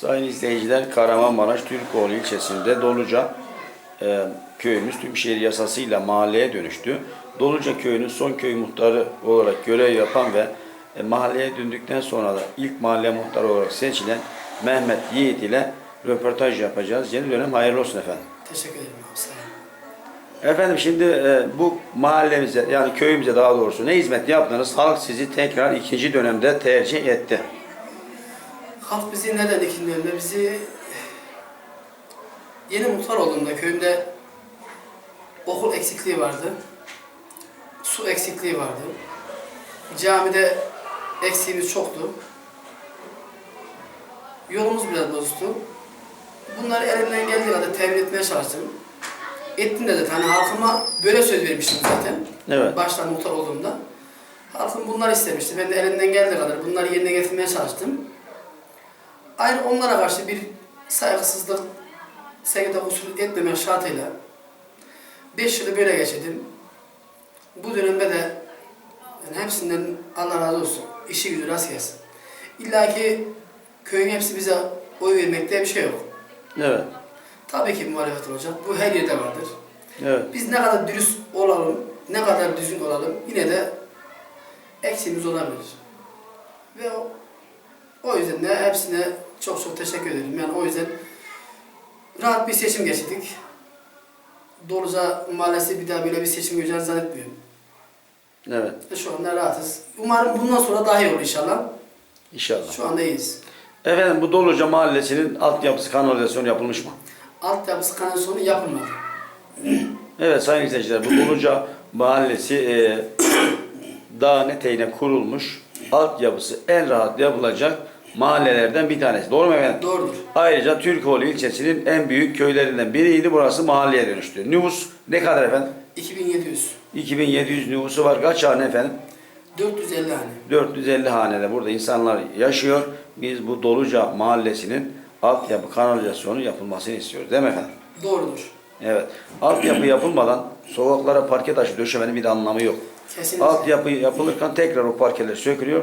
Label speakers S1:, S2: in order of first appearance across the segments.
S1: Sayın izleyiciler Kahramanmaraş Türkoğlu ilçesinde Doluca e, köyümüz tüm şehir yasasıyla mahalleye dönüştü. Doluca köyünün son köy muhtarı olarak görev yapan ve e, mahalleye döndükten sonra da ilk mahalle muhtarı olarak seçilen Mehmet Yiğit ile röportaj yapacağız. Yeni dönem hayırlı olsun efendim.
S2: Teşekkür ederim abi.
S1: Efendim şimdi e, bu mahallemize yani köyümüze daha doğrusu ne hizmet yaptınız? Halk sizi tekrar ikinci dönemde tercih etti.
S2: Halk bizi neden ikinci dönemde bizi yeni muhtar olduğumda köyümde okul eksikliği vardı. Su eksikliği vardı. Camide eksiğimiz çoktu. Yolumuz biraz bozuktu. Bunları elimden geldiği kadar temin etmeye çalıştım. Ettim de zaten. Hani halkıma böyle söz vermiştim zaten.
S1: Evet.
S2: Başta muhtar olduğumda. Halkım bunları istemişti. Ben de elimden geldiği kadar bunları yerine getirmeye çalıştım. Ayrı onlara karşı bir saygısızlık, sevgide kusur etmemek şartıyla 5 yılı böyle geçirdim. Bu dönemde de yani hepsinden Allah razı olsun. İşi gücü rast gelsin. İlla ki köyün hepsi bize oy vermekte bir şey yok.
S1: Evet.
S2: Tabii ki muhalefet olacak. Bu her yerde vardır.
S1: Evet.
S2: Biz ne kadar dürüst olalım, ne kadar düzgün olalım yine de eksiğimiz olabilir. Ve o, o yüzden de hepsine çok çok teşekkür ederim. Yani o yüzden rahat bir seçim geçirdik. Doluca Mahallesi bir daha böyle bir seçim göreceğini zannetmiyorum.
S1: Evet.
S2: Ve şu anda rahatız. Umarım bundan sonra daha iyi olur inşallah.
S1: İnşallah.
S2: Şu anda iyiyiz.
S1: Efendim bu Doluca Mahallesi'nin altyapısı kanalizasyonu yapılmış mı?
S2: Altyapısı kanalizasyonu yapılmadı.
S1: Evet sayın izleyiciler bu Doluca Mahallesi e, dağın eteğine kurulmuş altyapısı en rahat yapılacak mahallelerden bir tanesi. Doğru mu efendim?
S2: Doğrudur.
S1: Ayrıca Türkoğlu ilçesinin en büyük köylerinden biriydi. Burası mahalleye dönüştü. Nüfus ne kadar efendim?
S2: 2700.
S1: 2700 nüfusu var. Kaç hane efendim?
S2: 450 hane.
S1: 450 hanede burada insanlar yaşıyor. Biz bu Doluca mahallesinin altyapı kanalizasyonu yapılmasını istiyoruz. Değil mi efendim?
S2: Doğrudur.
S1: Evet. Altyapı yapılmadan sokaklara parke taşı döşemenin bir anlamı yok.
S2: Kesinlikle.
S1: Altyapı yapılırken tekrar o parkeler sökülüyor.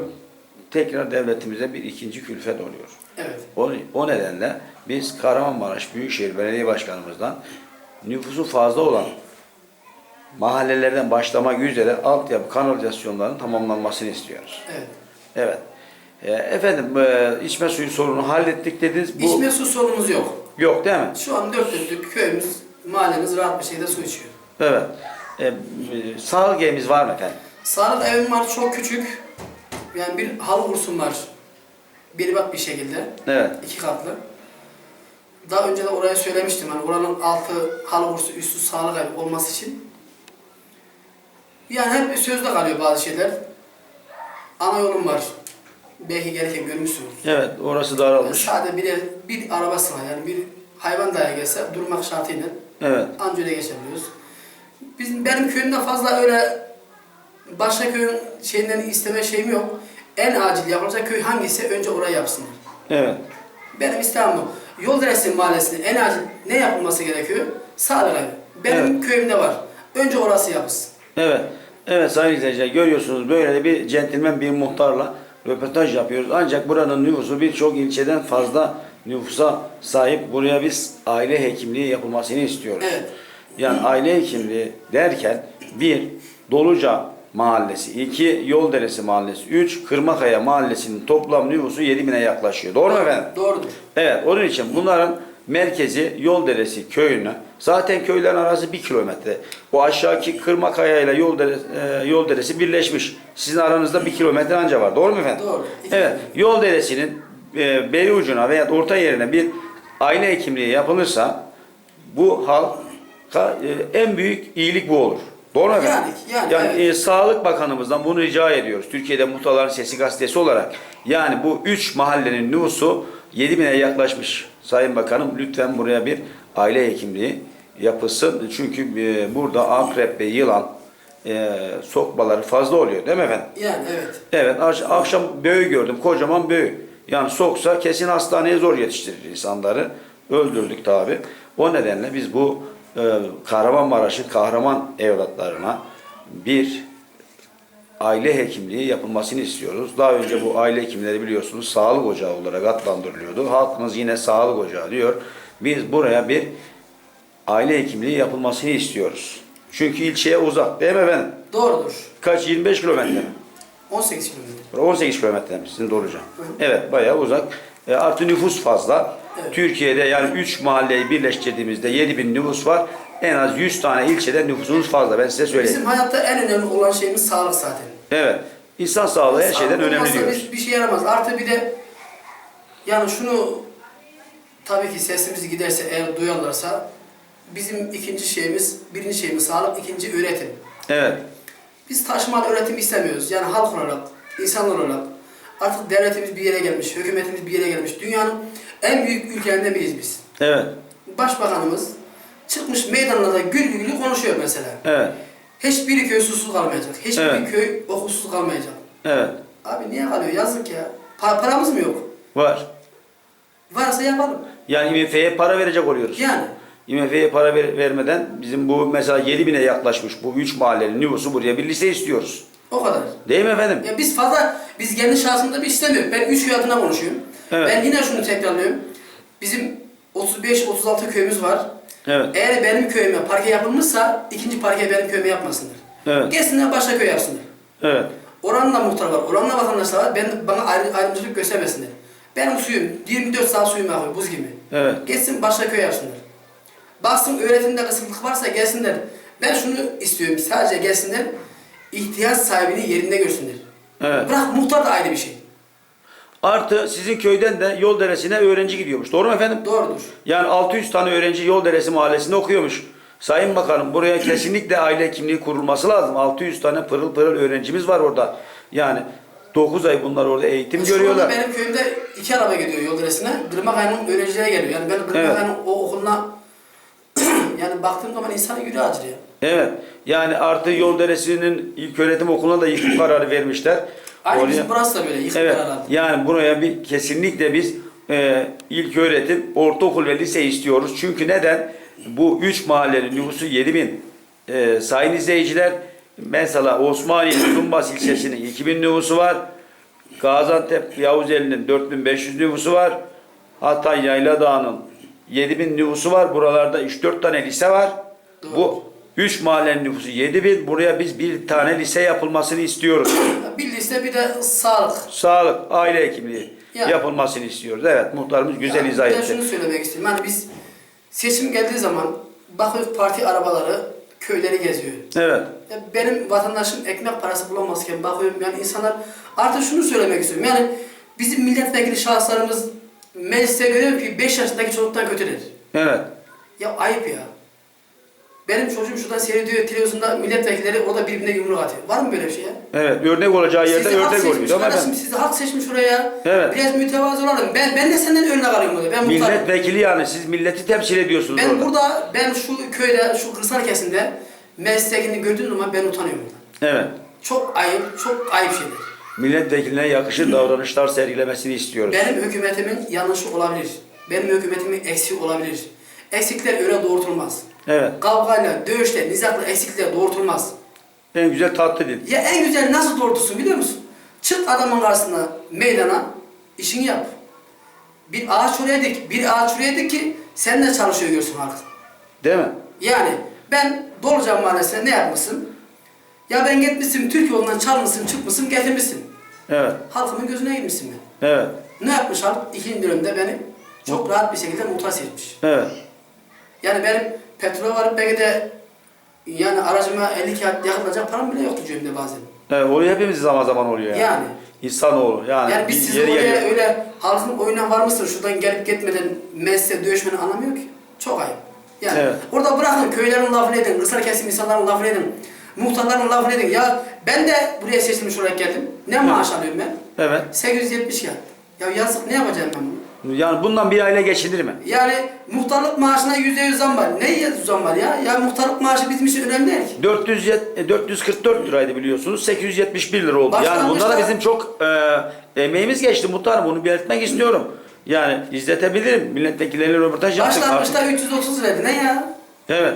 S1: Tekrar devletimize bir ikinci külfet oluyor.
S2: Evet.
S1: O, o nedenle biz Kahramanmaraş Büyükşehir Belediye Başkanımızdan nüfusu fazla olan mahallelerden başlamak üzere altyapı kanalizasyonlarının tamamlanmasını istiyoruz.
S2: Evet.
S1: Evet. Ee, efendim e, içme suyu sorunu hallettik dediniz. Bu
S2: İçme su sorunumuz yok.
S1: yok değil mi?
S2: Şu an dört dörtlük köyümüz, mahallemiz rahat bir şekilde su içiyor.
S1: Evet. Ee, e, sağlık evimiz var mı efendim?
S2: Sağlık evim var çok küçük. Yani bir halı kursum var. Bir bak bir şekilde.
S1: Evet.
S2: iki katlı. Daha önce de oraya söylemiştim. Hani oranın altı halı kursu, üstü sağlık evi olması için. Yani hep sözde kalıyor bazı şeyler. Ana yolum var. Belki gelirken görmüşsünüz.
S1: Evet, orası daralmış.
S2: Sadece bir, bir arabası var yani bir hayvan dahi gelse durmak şartıyla
S1: Evet.
S2: anca öyle geçebiliyoruz. Bizim benim köyümde fazla öyle başka köyün şeyinden isteme şeyim yok. En acil yapılacak köy hangisi önce orayı yapsınlar.
S1: Evet.
S2: Benim İstanbul Yol Deresi Mahallesi'nin en acil ne yapılması gerekiyor? Sağlık evi. Benim köyümde var. Önce orası yapılsın.
S1: Evet. Evet sayın izleyiciler görüyorsunuz böyle de bir centilmen bir muhtarla röportaj yapıyoruz. Ancak buranın nüfusu birçok ilçeden fazla nüfusa sahip. Buraya biz aile hekimliği yapılmasını istiyoruz.
S2: Evet.
S1: Yani aile hekimliği derken bir Doluca Mahallesi, iki Yolderesi Mahallesi, üç Kırmakaya Mahallesi'nin toplam nüfusu 7 bine yaklaşıyor. Doğru mu efendim?
S2: Doğrudur.
S1: Evet, onun için bunların merkezi Yolderesi köyüne, zaten köylerin arası bir kilometre. O aşağıki Kırmakaya ile Yolderesi, e, Yolderesi birleşmiş. Sizin aranızda bir kilometre anca var. Doğru mu efendim?
S2: Doğru.
S1: Evet. Yolderesi'nin e, beri ucuna veya orta yerine bir aile hekimliği yapılırsa bu halka e, en büyük iyilik bu olur. Doğru mu efendim?
S2: Yani- yani, evet.
S1: e, Sağlık Bakanımızdan bunu rica ediyoruz. Türkiye'de Muhtarların Sesi gazetesi olarak. Yani bu üç mahallenin nüfusu 7 bine yaklaşmış. Sayın Bakanım lütfen buraya bir aile hekimliği yapılsın. Çünkü e, burada akrep ve yılan e, sokmaları fazla oluyor değil mi efendim?
S2: Yani evet.
S1: Evet akş- akşam böğü gördüm. Kocaman böğü. Yani soksa kesin hastaneye zor yetiştirir insanları. Öldürdük tabi. O nedenle biz bu Kahramanmaraş'ın kahraman evlatlarına bir aile hekimliği yapılmasını istiyoruz. Daha önce bu aile hekimleri biliyorsunuz sağlık ocağı olarak adlandırılıyordu. Halkımız yine sağlık ocağı diyor. Biz buraya bir aile hekimliği yapılmasını istiyoruz. Çünkü ilçeye uzak değil mi efendim?
S3: Doğrudur.
S1: Kaç? 25 kilometre mi?
S3: 18 kilometre.
S1: 18 kilometre mi? Sizin Doluca. Evet bayağı uzak. E, artı nüfus fazla.
S3: Evet.
S1: Türkiye'de yani 3 mahalleyi birleştirdiğimizde 7 bin nüfus var. En az 100 tane ilçede nüfusumuz fazla. Ben size söyleyeyim.
S3: Bizim hayatta en önemli olan şeyimiz sağlık zaten.
S1: Evet. İnsan sağlığı her şeyden
S3: Sağlık
S1: önemli
S3: olmazsa
S1: diyoruz.
S3: biz- bir şey yaramaz. Artı bir de yani şunu tabii ki sesimiz giderse eğer duyarlarsa bizim ikinci şeyimiz, birinci şeyimiz sağlık, ikinci üretim.
S1: Evet.
S3: Biz taşımalı üretim istemiyoruz. Yani halk olarak, insanlar olarak artık devletimiz bir yere gelmiş, hükümetimiz bir yere gelmiş. Dünyanın en büyük ülkelerinden biriyiz biz.
S1: Evet.
S3: Başbakanımız çıkmış meydanlarda gül gülü konuşuyor mesela.
S1: Evet.
S3: Hiçbir köy susuz kalmayacak. Hiçbir
S1: Evet.
S3: köy okulsuz kalmayacak.
S1: Evet.
S3: Abi niye kalıyor? Yazık ya. Pa- paramız mı yok?
S1: Var.
S3: Varsa yapalım.
S1: Yani IMF'ye para verecek oluyoruz.
S3: Yani.
S1: IMF'ye para ver- vermeden bizim bu mesela 7 bine yaklaşmış bu 3 mahallenin nüfusu buraya bir lise istiyoruz.
S3: O kadar.
S1: Değil mi efendim?
S3: Ya biz fazla, biz kendi şahsımda bir istemiyorum. Ben üç köy adına konuşuyorum.
S1: Evet.
S3: Ben yine şunu tekrarlıyorum. Bizim 35-36 köyümüz var.
S1: Evet.
S3: Eğer benim köyüme parke yapılmışsa ikinci parke benim köyüme yapmasınlar.
S1: Evet.
S3: Gelsinler başka köy yapsınlar.
S1: Evet.
S2: Oranın da muhtar var, oranın da vatandaşlar var. Ben, bana ayrı, ayrımcılık göstermesinler. Benim suyum, 24 saat suyum akıyor, buz gibi.
S1: Evet.
S2: Geçsin başka köy yapsınlar. Baksın öğretimde kısıtlık varsa gelsinler. Ben şunu istiyorum, sadece gelsinler, ihtiyaç sahibini yerinde görsünler.
S1: Evet.
S2: Bırak muhtar da ayrı bir şey.
S1: Artı sizin köyden de yol deresine öğrenci gidiyormuş. Doğru mu efendim?
S2: Doğrudur.
S1: Yani 600 tane öğrenci yol deresi mahallesinde okuyormuş. Sayın Bakanım buraya kesinlikle aile kimliği kurulması lazım. 600 tane pırıl pırıl öğrencimiz var orada. Yani 9 ay bunlar orada eğitim
S2: Şu
S1: görüyorlar.
S2: benim köyümde iki araba gidiyor yol diresine. Kırmakaya'nın öğrencilere geliyor. Yani ben Kırmakaya'nın o okuluna yani baktığım zaman insanın yüreği acır ya.
S1: Evet. Yani artı yol deresinin ilk öğretim okuluna da yıkım kararı vermişler.
S2: Aynı
S1: Oraya-
S2: bizim burası da böyle yıkık
S1: Evet.
S2: kararı.
S1: Yani buraya bir kesinlikle biz e, ilk öğretim, ortaokul ve lise istiyoruz. Çünkü neden? Bu üç mahallenin nüfusu 7000. bin. E, sayın izleyiciler, mesela Osmaniye Tumbas ilçesinin 2000 nüfusu var. Gaziantep Yavuzeli'nin 4500 nüfusu var. Hatay Yayladağ'ın 7000 nüfusu var. Buralarda 3-4 tane lise var.
S2: Doğru.
S1: Bu 3 mahallenin nüfusu 7000. Buraya biz bir tane lise yapılmasını istiyoruz.
S2: Bir liste bir de sağlık.
S1: Sağlık, aile hekimliği
S2: Yani.
S1: yapılmasını istiyoruz. Evet, muhtarımız güzel
S2: Yani
S1: izah
S2: bir de
S1: etti.
S2: şunu söylemek istiyorum. Yani biz seçim geldiği zaman bakıyoruz parti arabaları köyleri geziyor.
S1: Evet,
S2: Ya benim vatandaşım ekmek parası bulamazken bakıyorum yani insanlar artık şunu söylemek istiyorum. Yani bizim milletvekili şahıslarımız mecliste görüyorum ki 5 yaşındaki çocuktan kötüler.
S1: evet,
S2: Ya ayıp ya. Benim çocuğum şuradan seyrediyor televizyonda milletvekilleri o da birbirine yumruk atıyor. Var mı böyle bir şey ya?
S1: evet. Örnek olacağı yerde
S2: Sizi halk seçmiş
S1: oluyor. Mi
S2: kardeşim,
S1: efendim?
S2: sizi halk seçmiş oraya.
S1: Evet.
S2: Biraz mütevazı olalım. Ben, ben de senden önüne kalıyorum burada. Ben muhtarım.
S1: Milletvekili yani siz milleti temsil ediyorsunuz
S2: Ben
S1: orada.
S2: burada, ben şu köyde, şu kırsal kesimde meclistekini gördüğüm zaman ben utanıyorum burada.
S1: Evet.
S2: Çok ayıp, çok ayıp şeyler.
S1: Milletvekiline yakışır davranışlar sergilemesini istiyoruz.
S2: Benim hükümetimin yanlışı olabilir. Benim hükümetimin eksiği olabilir. Eksikler öyle doğrultulmaz.
S1: Evet.
S2: Kavgayla, dövüşle, nizakla eksikler doğrultulmaz.
S1: En güzel tatlı dil.
S2: Ya en güzel nasıl doğrultursun biliyor musun? Çık adamın karşısına, meydana, işini yap. Bir ağaç oraya dik, bir ağaç oraya dik ki sen de çalışıyor görsün halk.
S1: Değil mi?
S2: Yani ben Dolucan Mahallesi'ne ne yapmışsın? Ya ben gitmişsin Türk yolundan çalmışsın, çıkmışsın, getirmişsin.
S1: Evet.
S2: Halkımın gözüne girmişsin ben.
S1: Evet.
S2: Ne yapmış halk? İkinci dönemde beni çok rahat bir şekilde muhtar seçmiş.
S1: Evet.
S2: Yani benim petrol varıp belki de yani aracıma 50 kağıt yakılacak param bile yoktu cebimde bazen.
S1: Evet. Oluyor hepimiz zaman zaman oluyor yani.
S2: Yani.
S1: İnsanoğlu yani.
S2: Yani biz siz
S1: yeri
S2: oraya
S1: geliyor.
S2: öyle halkın oyuna varmışsın şuradan gelip gitmeden meclise dövüşmeni anlamıyor ki. Çok ayıp. Yani
S1: Evet.
S2: orada bırakın köylerin lafını edin, kırsal kesim insanların lafını edin, muhtarların lafını edin. Ya ben de buraya seçilmiş olarak geldim. Ne maaş alıyorum ben?
S1: Evet.
S2: 870 kağıt. Ya yazık ne yapacağım ben bunu?
S1: Yani bundan bir aile geçinir mi?
S2: Yani muhtarlık maaşına yüzde yüz zam var. Ne yüz zam var ya? Ya muhtarlık maaşı bizim için önemli değil ki.
S1: 400, e, 444 liraydı biliyorsunuz. 871 lira oldu. Yani
S2: Başlangıçta-
S1: bunda da bizim çok e, emeğimiz geçti muhtarım. Bunu belirtmek istiyorum. Yani izletebilirim. Milletvekilleriyle röportaj yaptık.
S2: Başlangıçta
S1: artık.
S2: 330 liraydı. Ne ya?
S1: Evet.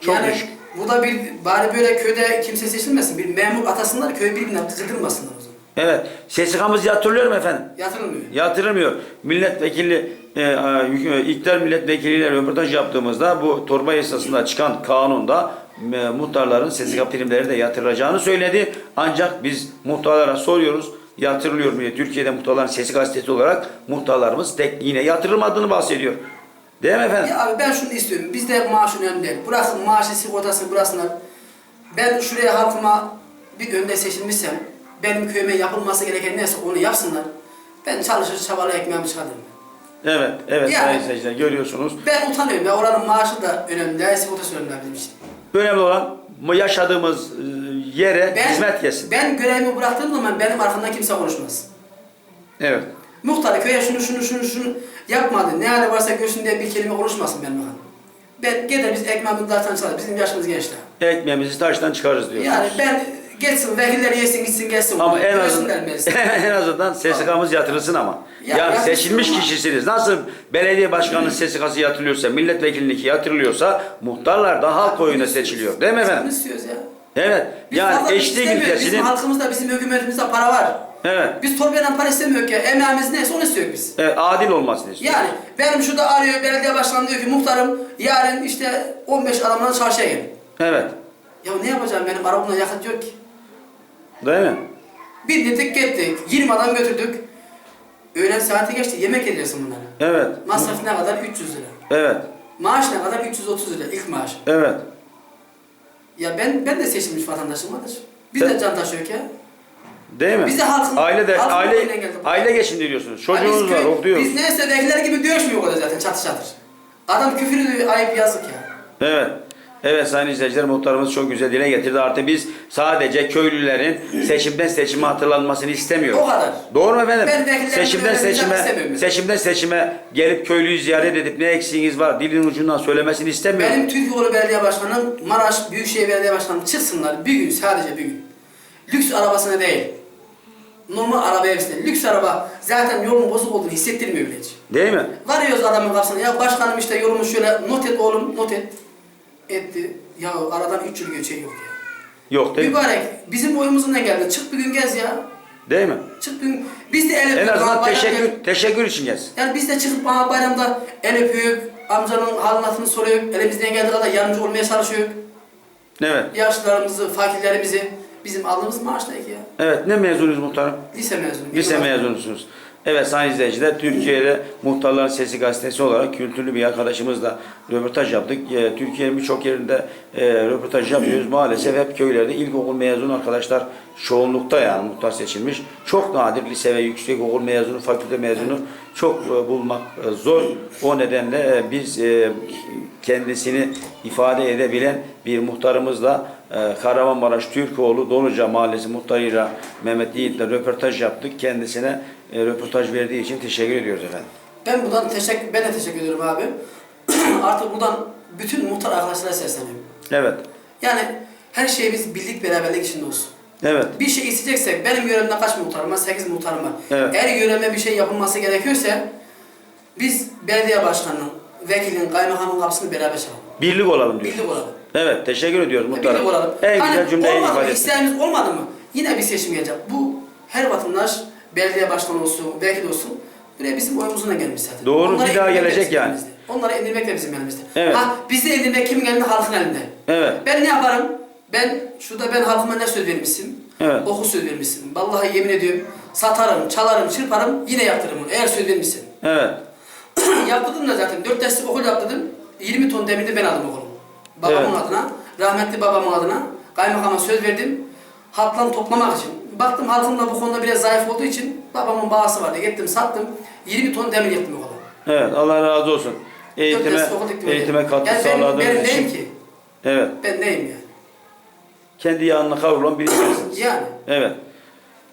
S1: Çok
S2: yani
S1: düşük.
S2: Bu da bir bari böyle köyde kimse seçilmesin. Bir memur atasınlar köy birbirine zıldırmasınlar o zaman.
S1: Evet. SSK'mız yatırılıyor mu efendim?
S2: Yatırılmıyor.
S1: Yatırılmıyor. Milletvekili, e, e, iktidar milletvekiliyle röportaj yaptığımızda bu torba yasasında çıkan kanunda e, muhtarların SSK primleri de yatırılacağını söyledi. Ancak biz muhtarlara soruyoruz yatırılıyor mu diye. Türkiye'de muhtarların sesi gazetesi olarak muhtarlarımız tek yine yatırılmadığını bahsediyor. Değil mi efendim?
S2: Ya abi ben şunu istiyorum. Bizde maaşın önemli değil. Bırakın maaşı sigortasını bıraksınlar. Ben şuraya halkıma bir önde seçilmişsem benim köyüme yapılması gereken neyse onu yapsınlar. Ben çalışır çabalı ekmeğimi çıkarırım.
S1: Evet, evet
S2: Yani-
S1: sayın seyirciler görüyorsunuz.
S2: Ben utanıyorum ya oranın maaşı da önemli değil, sigortası önemli bizim için.
S1: Önemli olan yaşadığımız e, yere
S2: Ben,
S1: hizmet gelsin.
S2: Ben görevimi bıraktığım zaman benim arkamdan kimse konuşmaz.
S1: Evet.
S2: Muhtar köye şunu şunu şunu şunu yapmadı. Ne hali varsa görsün diye bir kelime konuşmasın benim arkamdan. Ben gider biz ekmeğimizi zaten çalar. Bizim yaşımız gençler.
S1: Ekmeğimizi taştan çıkarırız diyor.
S2: Yani ben geçsin vekiller yesin gitsin gelsin.
S1: Ama en azından en azından SSK'mız yatırılsın ama.
S2: Ya,
S1: Ya,
S2: yatırılsın
S1: seçilmiş
S2: ama-
S1: kişisiniz. Nasıl belediye başkanının SSK'sı yatırılıyorsa, milletvekiliniki yatırılıyorsa muhtarlar da halk oyuna seçiliyor. Değil mi efendim?
S2: istiyoruz ya.
S1: Evet.
S2: Biz
S1: yani eşlik ülkesinin
S2: Bizim halkımızda, bizim hükümetimizde para var.
S1: evet,
S2: Biz torbayla para istemiyoruz ya. Emeğimiz neyse onu istiyoruz biz.
S1: evet, adil olmasını istiyor.
S2: Yani benim şurada arıyor belediye başkanı diyor ki muhtarım yarın işte 15 adamla çarşıya gelin.
S1: Evet.
S2: Ya ne yapacağım benim arabamda yakıt yok ki.
S1: Değil mi?
S2: Bindirdik gittik. 20 adam götürdük. Öğlen saati geçti. Yemek yediyorsun bunlara.
S1: Evet.
S2: Masraf ne kadar? 300 lira.
S1: Evet.
S2: Maaş ne kadar? 330 lira ilk maaş.
S1: Evet.
S2: Ya ben ben de seçilmiş vatandaşım kardeş. Biz de can taşıyoruz ya.
S1: Değil mi?
S2: Biz de halkın-
S1: aile de
S2: halkın
S1: aile aile geçindiriyorsunuz.
S2: Ya biz
S1: Çocuğunuz var, okuyor.
S2: Biz neyse vekiller gibi dövüşmüyor o kadar zaten çatır çatır. Adam küfür ediyor ayıp yazık ya.
S1: Evet. Evet sayın izleyiciler muhtarımız çok güzel dile getirdi. Artık biz sadece köylülerin seçimden seçime hatırlanmasını istemiyoruz.
S2: O kadar.
S1: Doğru mu efendim?
S2: Ben
S1: seçimden seçime, seçimden seçime gelip köylüyü ziyaret edip ne eksiğiniz var dilin ucundan söylemesini istemiyorum.
S2: Benim Türkoğlu Belediye Başkanım, Maraş Büyükşehir Belediye Başkanım çıksınlar bir gün sadece bir gün. Lüks arabasına değil. Normal arabaya binsin. Lüks araba zaten yolun bozuk olduğunu hissettirmiyor bile hiç.
S1: Değil mi?
S2: Varıyoruz adamın karşısına. Ya başkanım işte yolumu şöyle not et oğlum not et. Etti. Ya aradan 3 yıl geçe yok ya.
S1: Yok değil mi?
S2: Mübarek bizim oyumuzun geldi. Çık bir gün gez ya.
S1: Değil mi?
S2: Çık bir gün. Biz de el
S1: En
S2: öpüyoruz.
S1: azından
S2: bayram
S1: teşekkür
S2: yok.
S1: teşekkür için gelsin.
S2: Yani biz de çıkıp bana bayramda el öpüyoruz. Amcanın halini hatırını soruyoruz. Elimizden geldiği kadar yardımcı olmaya çalışıyoruz.
S1: Evet.
S2: Yaşlılarımızı, fakirlerimizi bizim aldığımız maaşla ki ya.
S1: Evet. Ne mezunuyuz muhtarım?
S2: Lise mezunu.
S1: Lise
S2: Yıllar-
S1: mezunusunuz. Evet sayın izleyiciler Türkiye'de Muhtarların Sesi gazetesi olarak kültürlü bir arkadaşımızla röportaj yaptık. Ee, Türkiye'nin birçok yerinde e, röportaj yapıyoruz. Maalesef hep köylerde ilkokul mezunu arkadaşlar çoğunlukta yani muhtar seçilmiş. Çok nadir lise ve yüksekokul mezunu, fakülte mezunu çok e, bulmak e, zor. O nedenle e, biz e, kendisini ifade edebilen bir muhtarımızla e, Kahramanmaraş Türkoğlu Doluca Mahallesi muhtarıyla Mehmet Yiğit'le röportaj yaptık. Kendisine e, röportaj verdiği için teşekkür ediyoruz efendim.
S2: Ben buradan teşekkür, ben de teşekkür ediyorum abi. Artık buradan bütün muhtar arkadaşlara sesleniyorum.
S1: Evet.
S2: Yani her şeyimiz birlik beraberlik içinde olsun.
S1: Evet.
S2: Bir şey isteyeceksek benim yöremde kaç muhtarım var? 8 muhtarım var.
S1: Evet.
S2: Eğer yöreme bir şey yapılması gerekiyorsa biz belediye başkanının, vekilin, kaymakamın kapısını beraber çalalım.
S1: Birlik olalım diyor.
S2: Birlik olalım.
S1: Evet. Teşekkür ediyoruz muhtarım.
S2: Birlik olalım.
S1: En
S2: Hani
S1: güzel cümleyi ifade ettin.
S2: isteğimiz olmadı mı? Yine bir seçim gelecek. Bu her vatandaş belediye başkanı olsun, vekil olsun. Buraya bizim oyumuzun da gelmiş zaten.
S1: Doğru, bir daha
S2: de
S1: gelecek yani.
S2: elimizde. Onları indirmek de bizim elimizde.
S1: Evet.
S2: Ha, bizi indirmek kimin elinde? Halkın elinde.
S1: Evet.
S2: Ben ne yaparım? Ben şurada ben halkıma ne söz vermişim?
S1: Evet.
S2: Oku söz vermişim. Vallahi yemin ediyorum satarım, çalarım, çırparım yine yaptırırım onu eğer söz vermişsin.
S1: Evet.
S2: yaptırdım da zaten 4 derslik okul yaptırdım. 20 ton demirde ben aldım okulu. Babamın
S1: Evet.
S2: adına, rahmetli babamın adına kaymakama söz verdim. Halktan toplamak için. Baktım halkım da bu konuda biraz zayıf olduğu için babamın bağısı vardı. Gittim sattım. 20 ton demir yaptım okula.
S1: Evet. Allah razı olsun. Eğitime, eğitime katkı
S2: yani ben,
S1: sağladığınız
S2: ben
S1: için.
S2: neyim ki?
S1: Evet.
S2: Ben neyim yani?
S1: Kendi yağına kavrulan birisiniz.
S2: Yani.
S1: Evet.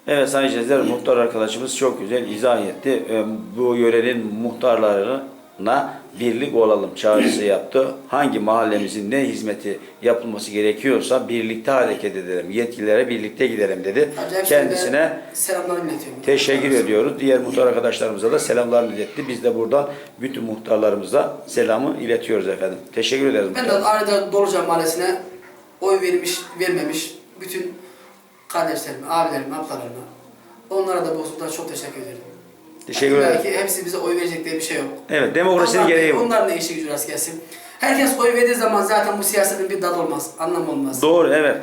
S1: Evet sayın izleyiciler muhtar arkadaşımız çok güzel izah etti. Ee, Bu yörenin muhtarlarına birlik olalım çağrısı yaptı. Hangi mahallemizin ne hizmeti yapılması gerekiyorsa birlikte hareket edelim. Yetkililere birlikte gidelim dedi.
S2: Acayip
S1: Kendisine teşekkür ediyoruz. Diğer muhtar arkadaşlarımıza da selamlarını iletti. Biz de buradan bütün muhtarlarımıza selamı iletiyoruz efendim. Teşekkür ederiz.
S2: Ben de ayrıca Doluca Mahallesi'ne oy vermiş, vermemiş bütün kardeşlerime, abilerime, ablalarıma. Onlara da bu hususda çok teşekkür ederim.
S1: Teşekkür ederim.
S2: Belki hepsi bize oy verecek diye bir şey yok.
S1: Evet, demokrasinin
S2: Onlar-
S1: gereği bu.
S2: Onların da işi gücü rast gelsin. Herkes oy verdiği zaman zaten bu siyasetin bir tadı olmaz, anlam olmaz.
S1: Doğru, evet.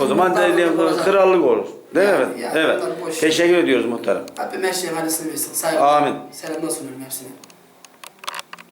S1: O zaman
S2: olacak.
S1: krallık olur. Değil mi?
S2: Yani-
S1: Evet.
S2: yani
S1: evet. Teşekkür ediyoruz muhtarım.
S2: Rabbim her şeyin halisini versin. Saygı.
S1: Amin.
S2: Selamlar sunuyorum hepsine.